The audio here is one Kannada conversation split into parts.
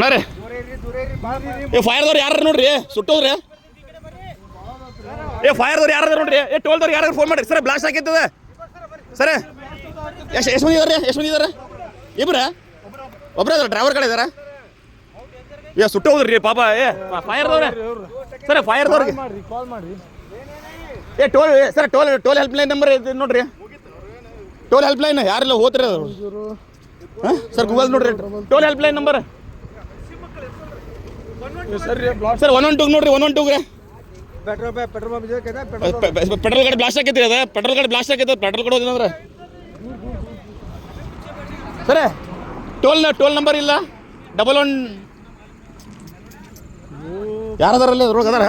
ಅಣ್ಣ ರೀ. ಏ ಫೈರ್ದವ್ರು ಯಾರು ನೋಡ್ರಿ? ಸುಟ್ಟೋದ್ರಿ? ಏ ಫೈರ್ದವ್ರು ಯಾರು ನೋಡ್ರಿ? ಏ ಟೋಲ್ದವ್ರು ಯಾರು ಫೋನ್ ಮಾಡ್ರಿ? ಸರ್ ಬ್ಲಾಸ್ಟ್ ಆಗಿರ್ತದ ಸರ್ ಎಷ್ಟು ಎಷ್ಟು ಮಂದಿ ಇದಾರೆ ಎಷ್ಟು ಮಂದಿ ಇದಾರೆ ಇಬ್ರ? ಒಬ್ರ ಇದಾರೆ ಡ್ರೈವರ್ ಕಡೆ ಇದಾರ? ಏ ಸುಟ್ಟೋದ್ರಿ ಪಾಪ ಏ ಫೈರ್ದವ್ರೆ ಸರ್ ಫೈರ್ದವ್ರಿಗೆ ಏ toll sir toll toll helpline number ಇದೆ ನೋಡ್ರಿ. ಟೋಲ್ ಹೆಲ್ಪ್ ಲೈನ್ ಯಾರೆಲ್ಲ ಹೋತ್ರಿ ಸರ್ ಗೂಗಲ್ ನೋಡ್ರಿ. Toll helpline number sir one one ಟೂಗ್ ನೋಡ್ರಿ ಒನ್ ಒನ್ ಟೂಗ್ ಪೆಟ್ರೋಲ್ ಪೆಟ್ರೋಲ್ ಇದೆ ಪೆಟ್ರೋಲ್ ಪೆಟ್ರೋಲ್ ಗಾಡಿ ಬ್ಲಾಸ್ಟ್ ಆಗೈತಿ ಅದ. ಪೆಟ್ರೋಲ್ ಗಾಡಿ ಬ್ಲಾಸ್ಟ್ ಆಗೈತೆ ಪೆಟ್ರೋಲ್ ಕೊಡೋದಂದ್ರೆ ಸರ್ ಟೋಲ್ ಟೋಲ್ ನಂಬರ್ ಇಲ್ಲ. ಡಬಲ್ ಒನ್ ಯಾರದಾರಲ್ಲಿ ಅದ್ರೊಳಗೆ ಅದಾರ?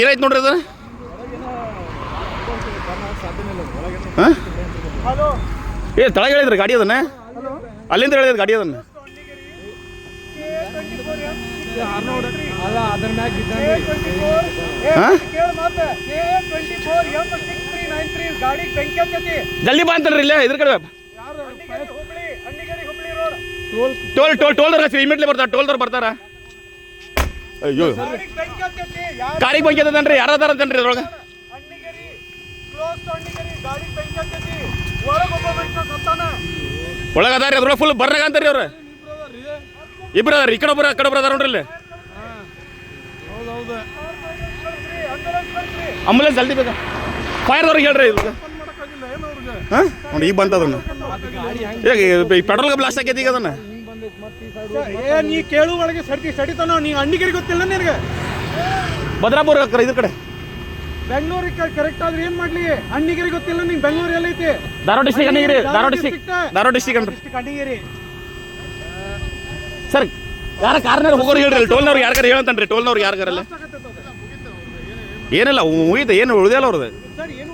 ಏನಾಯ್ತು ನೋಡ್ರಿ ಅದು? ಏ ತಳಗೆ ಹೇಳಿದ್ರಿ ಗಾಡಿ ಅದನ್ನ? ಅಲ್ಲಿಂದ ಹೇಳಿದ್ರಿ ಗಾಡಿ ಅದನ್ನ? ಜಲ್ದಿ ಬಾ ಅಂತಾರ್ರಿ ಇಲ್ಲೇ ಇದ್ರ ಕಡೆ ಯಾರು Hubli Halligeri Hubli road. Toll toll toll ಟೋಲ್ದವ್ರ immediately ಬರ್ತಾರ ಟೋಲ್ದವ್ರು ಬರ್ತಾರ. ಅಯ್ಯೋ. ಗಾಡಿಗೆ ಬೆಂಕಿ ಯಾರು ಅದನ್ರಿ ಯಾರು ಅದಾರ ಅಂತನ್ರಿ ಅದ್ರೊಳಗೆ? ಒಳಗೆ ಅದಾರಿ ಅದ್ರೊಳಗೆ ಫುಲ್ ಬರ್ರಾಗ ಅಂತಾರ್ರಿ ಅವ್ರು. ಇಬ್ರು ಅದಾರ ಈ ಕಡೆ ಒಬ್ಬರ ಆ ಕಡೆ ಒಬ್ರು ಅದಾರ ನೋಡ್ರಿ ಇಲ್ಲಿ. ಆಂಬುಲೆನ್ಸ್ ಜಲ್ದಿ ಬೇಕಾ ಫೈರ್ದವ್ರಿಗೆ ಹೇಳ್ರಿ ಇದು. ಮಾಡೋಕ್ಕಾಗಿಲ್ಲ ಏನು ಅವ್ರಿಗೆ ಹಾಂ? ನೋಡಿ ಈಗ ಬಂತ ಅದನ್ನ ಈಗ ಈ ಪೆಟ್ರೋಲ್ಗೆ ಬ್ಲಾಸ್ಟ್ ಆಗೈತಿ ಈಗ ಅದನ್ನ. ಏ ನೀ ಕೇಳು ಒಳಗೆ ಸಡ್ತಿ ಸಡಿತಾನ ನೀ ಅಣ್ಣಿಗಿರಿ ಗೊತ್ತಿಲ್ಲ ನಿನಗೆ? ಭದ್ರಾಪುರ ಇದ್ರ ಕಡೆ. ಬೆಂಗಳೂರಿಗೆ ಕರೆಕ್ಟ್ ಆದ್ರೆ ಏನ್ ಮಾಡ್ಲಿ? ಅಣ್ಣಿಗಿರಿ ಗೊತ್ತಿಲ್ಲ ನಿಂಗೆ Bengaluru ಎಲ್ಲೈತಿ? Dharwad district Annigeri Dharwad district Dharwad district Annigeri. Sir ಯಾರ ಕಾರ್ನಾಗ ಹೋಗೋರು ಹೇಳ್ರಿ ಟೋಲ್ನವ್ರು ಯಾರ್ಗಾರ ಹೇಳಂತಾನ್ರಿ ಟೋಲ್ನವ್ರು ಯಾರ್ಗಾರಲ್ಲ? ಏನಿಲ್ಲ ಮುಗಿತ ಏನು ಉಳಿದಲ್ಲ ಅವ್ರದ್ದು. ಸರ್ ಏನು